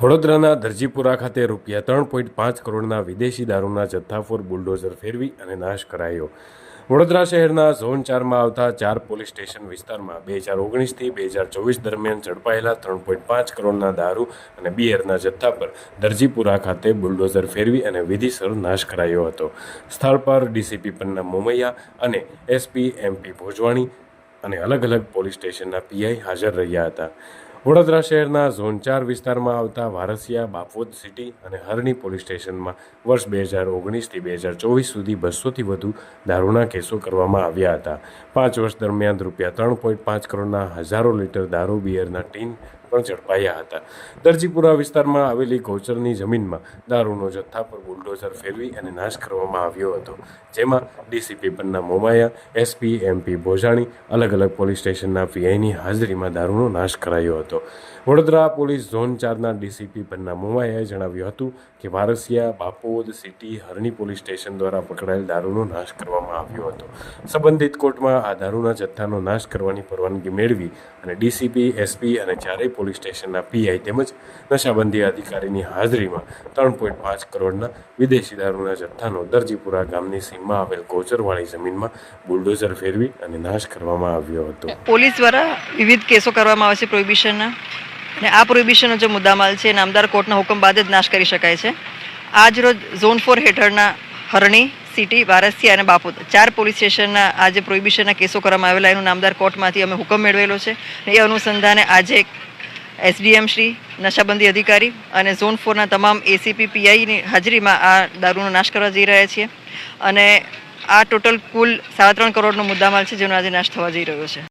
વડોદરાના દરજીપુરા ખાતે રૂપિયા ત્રણ પોઈન્ટ પાંચ કરોડના વિદેશી દારૂના જથ્થાફોર બુલડોઝર ફેરવી અને નાશ કરાયો. વડોદરા શહેરના ઝોન ચારમાં આવતા ચાર પોલીસ સ્ટેશન વિસ્તારમાં બે હજાર ઓગણીસથી બે હજાર ચોવીસ દરમિયાન ઝડપાયેલા ત્રણ પોઈન્ટ પાંચ કરોડના દારૂ અને બિયરના જથ્થા પર દરજીપુરા ખાતે બુલડોઝર ફેરવી અને વિધિસર નાશ કરાયો હતો. સ્થળ પર ડીસીપી પન્ના મોમૈયા અને એસપી એમપી ભોજવાણી અને અલગ અલગ પોલીસ સ્ટેશનના પીઆઈ હાજર રહ્યા હતા. વડોદરા શહેરના ઝોન ચાર વિસ્તારમાં આવતા વારસિયા બાપોદ સિટી અને હરણી પોલીસ સ્ટેશનમાં વર્ષ બે હજાર ઓગણીસથી બે હજાર ચોવીસ સુધી બસોથી વધુ દારૂના કેસો કરવામાં આવ્યા હતા. પાંચ વર્ષ દરમિયાન રૂપિયા ત્રણ પોઈન્ટ પાંચ કરોડના હજારો લીટર દારૂ બિયરના ટીન પણ ઝડપાયા હતા. દરજીપુરા વિસ્તારમાં આવેલી ગૌચરની જમીનમાં દારૂનો જથ્થા પર બુલડોઝર ફેરવી અને નાશ કરવામાં આવ્યો હતો. જેમાં DCP Panna Momaya, SP, MP Bhojani અલગ અલગ પોલીસ સ્ટેશનના પીઆઈની હાજરીમાં દારૂનો નાશ કરાયો હતો. વડોદરા પોલીસ ઝોન ચારના ડીસીપી પન્ના મોમાયાએ જણાવ્યું હતું કે Varasiya, Bapod city, Harni police station દ્વારા પકડાયેલ દારૂનો નાશ કરવામાં આવ્યો હતો. સંબંધિત કોર્ટમાં આ દારૂના જથ્થાનો નાશ કરવાની પરવાનગી મેળવી અને ડીસીપી, એસપી અને ચારેય પોલીસ સ્ટેશનના પીઆઈ તેમજ નશાબંધી અધિકારીની હાજરીમાં ત્રણ પોઈન્ટ પાંચ કરોડના વિદેશી દારૂના જથ્થાનો દરજીપુરા ગામની સીમમાં આવેલ ગોચરવાળી જમીનમાં બુલડોઝર ફેરવી અને નાશ કરવામાં આવ્યો હતો. પોલીસ દ્વારા વિવિધ કેસો કરવામાં આવે છે પ્રોહિબિશનના. અને આ પ્રોહિબિશનનો જે મુદ્દામાલ છે, નામદાર કોર્ટના હુકમ બાદ જ નાશ કરી શકાય છે. આજ રોજ ઝોન ફોર હેઠળના હરણી, સિટી, વારસિયા અને બાપોદ ચાર પોલીસ સ્ટેશનના આજે પ્રોહિબિશનના કેસો કરવામાં આવેલા. એનું નામદાર કોર્ટમાંથી અમે હુકમ મેળવેલો છે. એ અનુસંધાને આજે એસડીએમ શ્રી નશાબંધી અધિકારી અને ઝોન ફોરના તમામ એસીપી પીઆઈની હાજરીમાં આ દારૂનો નાશ કરવા જઈ રહ્યા છીએ. અને આ ટોટલ કુલ સાડા ત્રણ કરોડનો મુદ્દામાલ છે, જેનો આજે નાશ થવા જઈ રહ્યો છે.